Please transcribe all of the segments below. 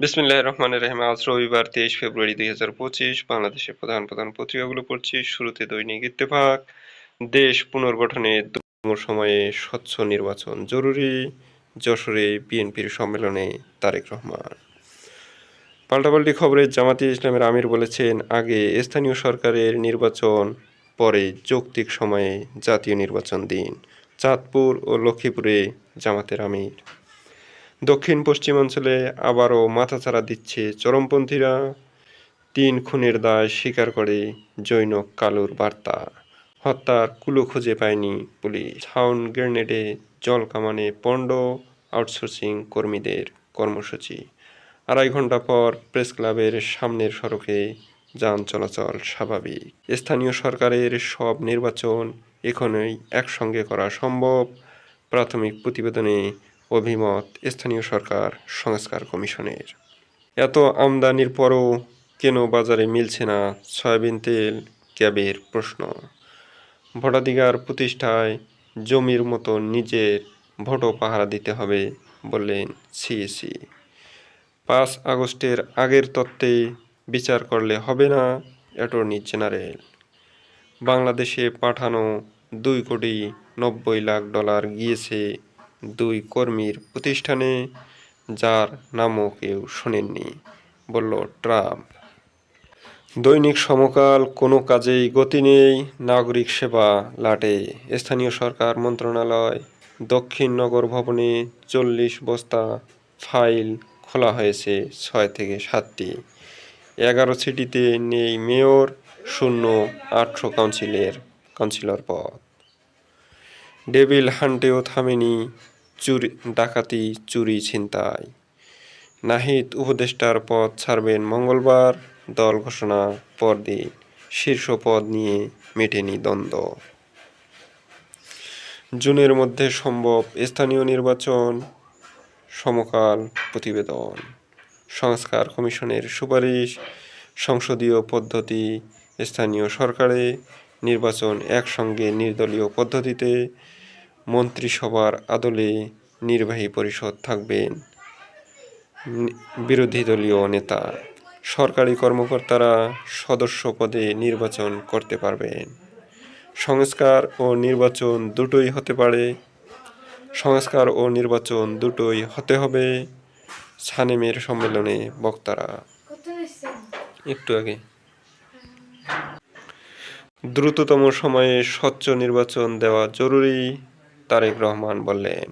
বিসমিল্লাহ রহমানের রহিম। আজ রবিবার তেইশ ফেব্রুয়ারি দুই হাজার পঁচিশ। বাংলাদেশের প্রধান প্রধান পত্রিকাগুলো পড়ছি। শুরুতে দৈনিক ইত্তেফাক। দেশ পুনর্গঠনে সময়ে স্বচ্ছ নির্বাচন জরুরি। যশোরে বিএনপির সম্মেলনে তারেক রহমান। পাল্টাপাল্টি খবরে জামাতি ইসলামের আমির বলেছেন, আগে স্থানীয় সরকারের নির্বাচন, পরে যৌক্তিক সময়ে জাতীয় নির্বাচন দিন। চাঁদপুর ও লক্ষ্মীপুরে জামাতের আমির। দক্ষিণ পশ্চিমাঞ্চলে আবারও মাথাচাড়া দিচ্ছে চরমপন্থীরা। তিন খুনের দায় স্বীকার করে জৈনক কালুর বার্তা। হত্যার কুলো খুঁজে পায়নি পুলিশ। ছাউন গ্রেনেডে জল কামানে পণ্ড আউটসোর্সিং কর্মীদের কর্মসূচি। আড়াই ঘণ্টা পর প্রেস ক্লাবের সামনের সড়কে যান চলাচল স্বাভাবিক। স্থানীয় সরকারের সব নির্বাচন এখনই একসঙ্গে করা সম্ভব। প্রাথমিক প্রতিবেদনে অভিমত স্থানীয় সরকার সংস্কার কমিশনের। এত আমদানির পরও কেন বাজারে মিলছে না সয়াবিন তেল? ক্যাবের প্রশ্ন। ভোটাধিকার প্রতিষ্ঠায় জমির মতো নিজের ভোটও পাহারা দিতে হবে বললেন সিএসি। পাঁচ আগস্টের আগের তত্ত্বে বিচার করলে হবে না অ্যাটর্নি জেনারেল। বাংলাদেশে পাঠানো দুই কোটি নব্বই লাখ ডলার গিয়েছে দুই কর্মীর প্রতিষ্ঠানে, যার নামও কেউ শোনেননি, বলল ট্রাম্প। দৈনিক সমকাল কোনো কাজেই গতি নেই, নাগরিক সেবা লাটে। স্থানীয় সরকার মন্ত্রণালয়, দক্ষিণ নগর ভবনে চল্লিশ বস্তা ফাইল খোলা হয়েছে, ছয় থেকে সাতটি। এগারো সিটিতে নেই মেয়র, শূন্য আটশো কাউন্সিলের কাউন্সিলর পদ। ডেভিল হান্টেও থামেনি চুরি, ডাকাতি, চুরি, ছিনতাই। নাহিদ উপদেষ্টার পদ ছাড়বেন মঙ্গলবার, দল ঘোষণা, পরদিন। শীর্ষ পদ নিয়ে মেটেনি দ্বন্দ্ব। জুনের মধ্যে সম্ভব স্থানীয় নির্বাচন, সমকাল প্রতিবেদন। সংস্কার কমিশনের সুপারিশ, সংসদীয় পদ্ধতি, স্থানীয় সরকারে নির্বাচন একসঙ্গে নির্দলীয় পদ্ধতিতে মন্ত্রিসভার আদলে নির্বাহী পরিষদ থাকবেন বিরোধী দলীয় নেতা। সরকারি কর্মকর্তারা সদস্য পদে নির্বাচন করতে পারবেন সংস্কার ও নির্বাচন দুটোই হতে পারে। সংস্কার ও নির্বাচন দুটোই হতে হবে সানেমের সম্মেলনে বক্তারা। একটু আগে। দ্রুততম সময়ে স্বচ্ছ নির্বাচন দেওয়া জরুরি। তারেক রহমান বললেন,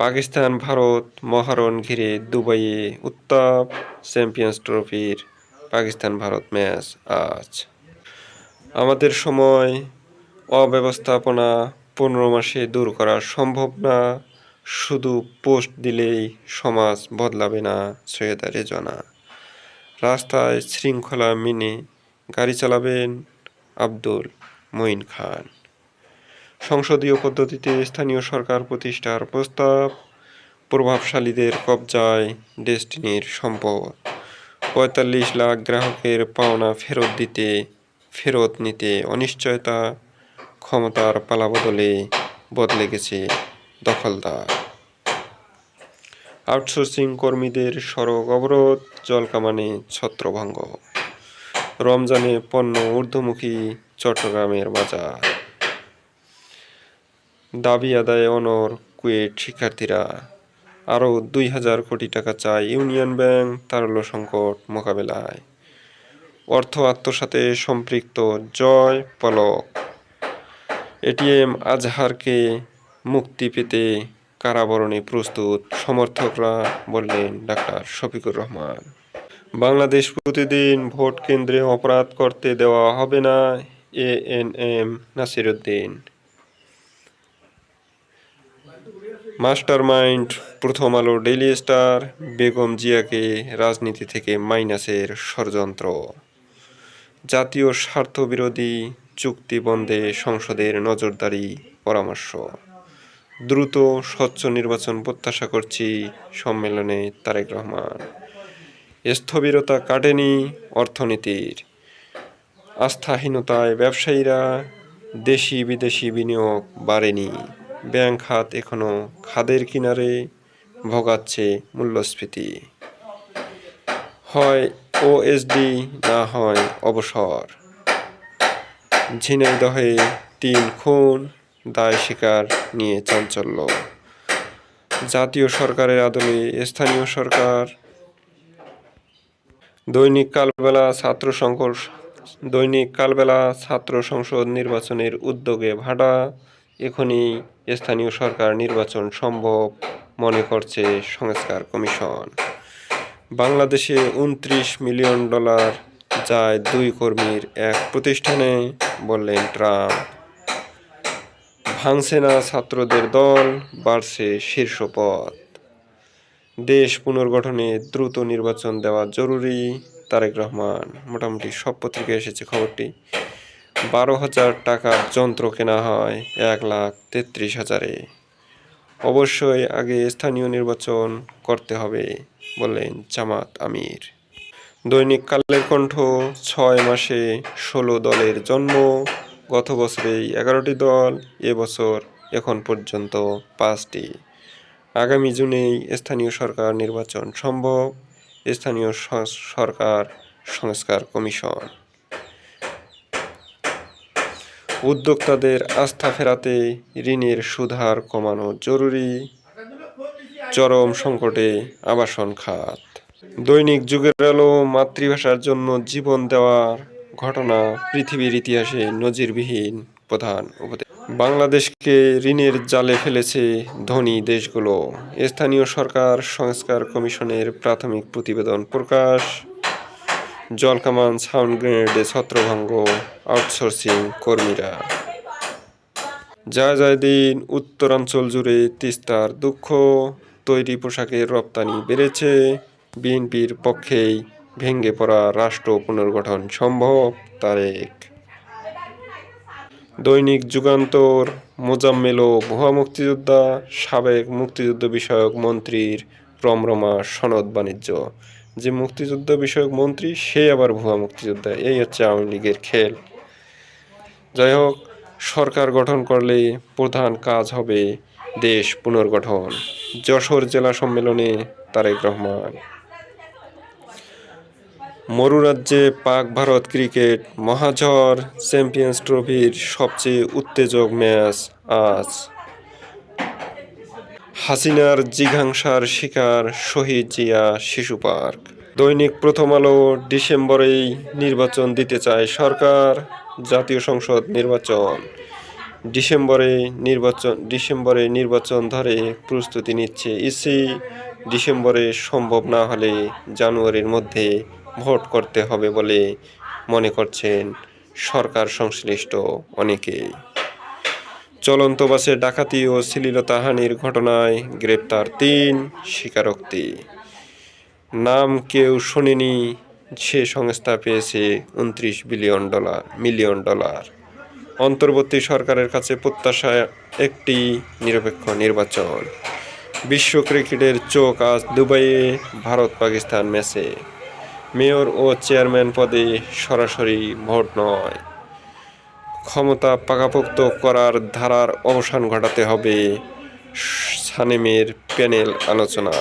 পাকিস্তান, ভারত, মহারণ ঘিরে দুবাইয়ে উত্তাপ চ্যাম্পিয়ন্স ট্রফির পাকিস্তান ভারত ম্যাচ আজ। আমাদের সময় অব্যবস্থাপনা পনেরো মাসে দূর করা সম্ভব না। শুধু পোস্ট দিলেই সমাজ বদলাবে না, সৈয়দা রেজনা রাস্তায় শৃঙ্খলা মেনে গাড়ি চালাবেন আব্দুল মঈন খান। সংসদীয় পদ্ধতিতে স্থানীয় সরকার প্রতিষ্ঠার প্রস্তাব, প্রভাবশালীদের কবজায় ডেস্টিনির সম্পদ, পঁয়তাল্লিশ লাখ গ্রাহকের পাওনা ফেরত দিতে, ফেরত নিতে অনিশ্চয়তা, ক্ষমতার পালাবদলে বদলে গেছে দখলদার। আউটসোর্সিং কর্মীদের সড়ক অবরোধ, জলকামানে ছত্রভঙ্গ। রমজানে পণ্য ঊর্ধ্বমুখী, চট্টগ্রামের বাজার। দাবি আদায়ে অনর কুয়েট শিক্ষার্থীরা। আরও দুই হাজার কোটি টাকা চায় ইউনিয়ন ব্যাংক তারল্য সংকট মোকাবেলায়। অর্থ আত্মসাতে সম্পৃক্ত জয় পলক। এটিএম আজহারকে মুক্তি পেতে কারাবরণে প্রস্তুত সমর্থকরা বললেন ডাক্তার শফিকুর রহমান। বাংলাদেশ প্রতিদিন ভোট কেন্দ্রে অপরাধ করতে দেওয়া হবে না, A N M Nasiruddin. Master mind Prothom Alo, daily star, Begum জিয়াকে রাজনীতি থেকে মাইনাসের ষড়যন্ত্র। জাতীয় স্বার্থবিরোধী চুক্তি বন্ধে সংসদের নজরদারি পরামর্শ। দ্রুত স্বচ্ছ নির্বাচন প্রত্যাশা করছি সম্মেলনে তারেক রহমান। স্থবিরতা কাটেনি অর্থনীতির। আস্থাহীনতায় ব্যবসায়ীরা দেশি বিদেশি বিনিয়োগ বাড়েনি। ব্যাংক খাত এখনও খাদের কিনারে ভোগাচ্ছে মূল্যস্ফীতি। হয় ওএসডি না হয় অবসর। ঝিনাইদহে তিন খুন, দায় শিকার নিয়ে চাঞ্চল্য। জাতীয় সরকারের আদলে স্থানীয় সরকার দৈনিক কালবেলা ছাত্র সংকট দৈনিক কালবেলা ছাত্র সংসদ নির্বাচনের উদ্যোগে ভাটা, এখনই স্থানীয় সরকার নির্বাচন সম্ভব মনে করছে সংস্কার কমিশন। বাংলাদেশে উনত্রিশ মিলিয়ন ডলার যায় দুই কর্মীর এক প্রতিষ্ঠানে, বললেন ট্রাম্প। ভাঙছে না ছাত্রদের দল, বাড়ছে শীর্ষ পদ দেশ পুনর্গঠনে দ্রুত নির্বাচন দেওয়া জরুরি, তারেক রহমান। মোটামুটি সব পত্রিকায় এসেছে খবরটি। বারো হাজার টাকার যন্ত্র কেনা হয় এক লাখ তেত্রিশ হাজারে। অবশ্যই আগে স্থানীয় নির্বাচন করতে হবে, বললেন জামাত আমির। দৈনিক কালের কণ্ঠ, ছয় মাসে ষোলো দলের জন্ম, গত বছরেই এগারোটি দল এবছর এখন পর্যন্ত পাঁচটি। আগামী জুনেই স্থানীয় সরকার নির্বাচন সম্ভব, স্থানীয় সরকার সংস্কার কমিশন। উদ্যোক্তাদের আস্থা ফেরাতে ঋণের সুধার কমানো জরুরি। চরম সংকটে আবাসন খাত। দৈনিক যুগের আলো মাতৃভাষার জন্য জীবন দেওয়ার ঘটনা পৃথিবীর ইতিহাসে নজিরবিহীন প্রধান উপদেশ। বাংলাদেশকে ঋণের জালে ফেলেছে ধনী দেশগুলো। স্থানীয় সরকার সংস্কার কমিশনের প্রাথমিক প্রতিবেদন প্রকাশ জলকামান সাউন্ড গ্রেনেডে ছত্রভঙ্গ আউটসোর্সিং কর্মীরা। যায় যায় দিন উত্তরাঞ্চল জুড়ে তিস্তার দুঃখ, তৈরি পোশাকের রপ্তানি বেড়েছে, বিএনপির পক্ষেই ভেঙে পড়া রাষ্ট্র পুনর্গঠন সম্ভব, তারেক। দৈনিক যুগান্তর, মোজাম্মেল ভুয়া মুক্তিযোদ্ধা, সাবেক মুক্তিযুদ্ধ বিষয়ক মন্ত্রীর রমরমা সনদ বাণিজ্য। যে মুক্তিযুদ্ধ বিষয়ক মন্ত্রী, সে আবার ভুয়া মুক্তিযোদ্ধা। এই হচ্ছে আওয়ামী লীগের খেল। যাই হোক, সরকার গঠন করলে প্রধান কাজ হবে দেশ পুনর্গঠন। যশোর জেলা সম্মেলনে তারেক রহমান। মরুরাজ্যে পাক ভারত ক্রিকেট মহাঝড়, চ্যাম্পিয়ন্স ট্রফির সবচেয়ে উত্তেজক ম্যাচ আজ। হাসিনার জিঘাংসার শিকার শহীদ জিয়া শিশু পার্ক। দৈনিক প্রথম আলো ডিসেম্বরেই নির্বাচন দিতে চায় সরকার, জাতীয় সংসদ নির্বাচন। ডিসেম্বরে নির্বাচন ডিসেম্বরে নির্বাচন ধরে প্রস্তুতি নিচ্ছে ইসি। ডিসেম্বরে সম্ভব না হলে জানুয়ারির মধ্যে ভোট করতে হবে বলে মনে করছেন সরকার সংশ্লিষ্ট অনেকেই। চলন্ত বাসে ডাকাতি ও শ্লীলতাহানির ঘটনায় গ্রেপ্তার তিন স্বীকারোক্তি। নাম কেউ শোনেনি, সে সংস্থা পেয়েছে উনত্রিশ বিলিয়ন ডলার, মিলিয়ন ডলার। অন্তর্বর্তী সরকারের কাছে প্রত্যাশা একটি নিরপেক্ষ নির্বাচন। বিশ্ব ক্রিকেটের চোখ আজ দুবাইয়ে, ভারত পাকিস্তান ম্যাচে। মেয়র ও চেয়ারম্যান পদে সরাসরি ভোট নয়। ক্ষমতা পাকাপোক্ত করার ধারার অবসান ঘটাতে হবে, সানেমের প্যানেল আলোচনা।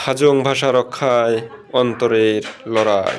হাজং ভাষা রক্ষায় অন্তরের লড়াই।